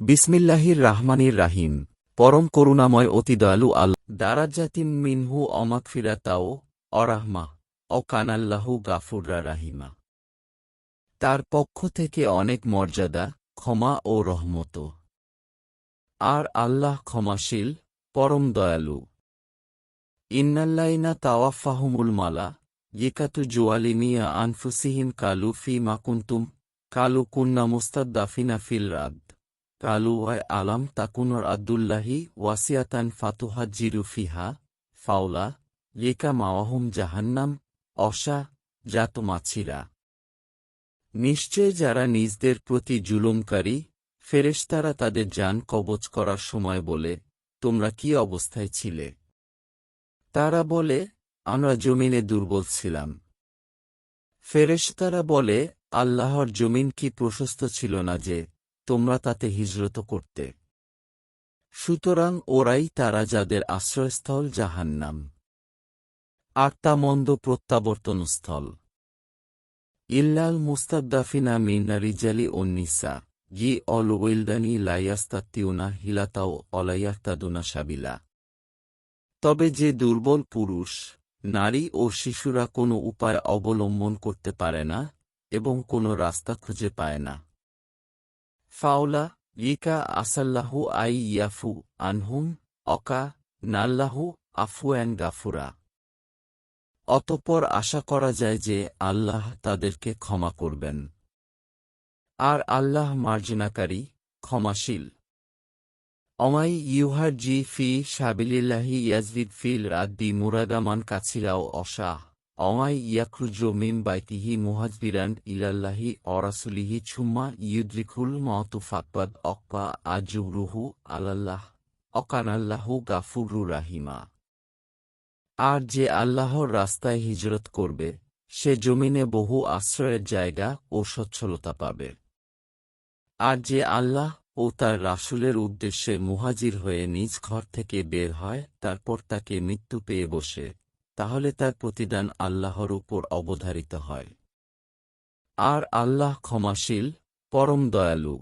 বিসমিল্লাহির রাহমানির রাহিম। পরম করুণাময় অতি দয়ালু আল দারাজাতিম মিনহু অমাকফিরাতাও অরাহমা। অকানাল্লাহু গাফুররা রাহিমা। তার পক্ষ থেকে অনেক মর্যাদা, ক্ষমা ও রহমত। আর আল্লাহ ক্ষমাশীল, পরম দয়ালু। ইন্নাল্লাইনা তাওয়াফাহুমুল মালা, ইকাতু জুয়ালিমিয়া আনফুসিহিম কালু ফি মাকুন্তুম কালু কুন্না মুস্তাদ্দাফিনা ফিল রাদ। কালু ওয়াই আলাম তাকুনর আব্দুল্লাহি ওয়াসিয়াতান ফাতুহা জিরু ফিহা, ফাওলা ইকা মাওয়াহুম জাহান্নাম, অশা জাত মাছিরা নিশ্চয় যারা নিজদের প্রতি জুলুমকারী, ফেরেশতারা তাদের যান কবচ করার সময় বলে, তোমরা কি অবস্থায় ছিলে? তারা বলে, আমরা জমিনে দুর্বল ছিলাম। ফেরেশতারা বলে, আল্লাহর জমিন কি প্রশস্ত ছিল না যে তোমরা তাতে হিজরত করতে। সুতরাং ওরাই তারা যাদের আশ্রয়স্থল জাহান্নাম। আর তা মন্দ প্রত্যাবর্তনস্থল। ইল্লাল মুস্তাদ্দাফিনা মিনা রিজালি অন্নিসা জি অল ওয়েলদানি লাইয়াস্তাত্তিউনা হিলাতাও অলাইয়াস্তাদুনা সাবিলা। তবে যে দুর্বল পুরুষ, নারী ও শিশুরা কোনো উপায় অবলম্বন করতে পারে না এবং কোনো রাস্তা খুঁজে পায় না। ফাওলা ইকা আসাল্লাহু আই ইয়াফু আনহুম অকা নাল্লাহু আফুয়ান গাফুরা অতঃপর আশা করা যায় যে আল্লাহ তাদেরকে ক্ষমা করবেন। আর আল্লাহ মার্জনাকারী, ক্ষমাশীল। অমাই ইউহার জি ফি সাবিলিল্লাহি ইয়াজদিদ ফিল রাদ্দি মুরাদামান কাছিরাও অশাহ অমাই ইয়াকরুজ মিম বাইতিহি মুহাজবিরান ইলাল্লাহি অরাসুলিহি ছুম্মা ইউদ্রিকুল মতু ফাকবাদ অকপা আজুরুহু আলাল্লাহ অকানাল্লাহু গাফুরু রাহিমা আর যে আল্লাহর রাস্তায় হিজরত করবে সে জমিনে বহু আশ্রয়ের জায়গা ও সচ্ছলতা পাবে আর যে আল্লাহ ও তার রাসুলের উদ্দেশ্যে মুহাজির হয়ে নিজ ঘর থেকে বের হয় তারপর তাকে মৃত্যু পেয়ে বসে তাহলে তার প্রতিদান আল্লাহর উপর অবধারিত হয়। আর আল্লাহ ক্ষমাশীল পরম দয়ালু।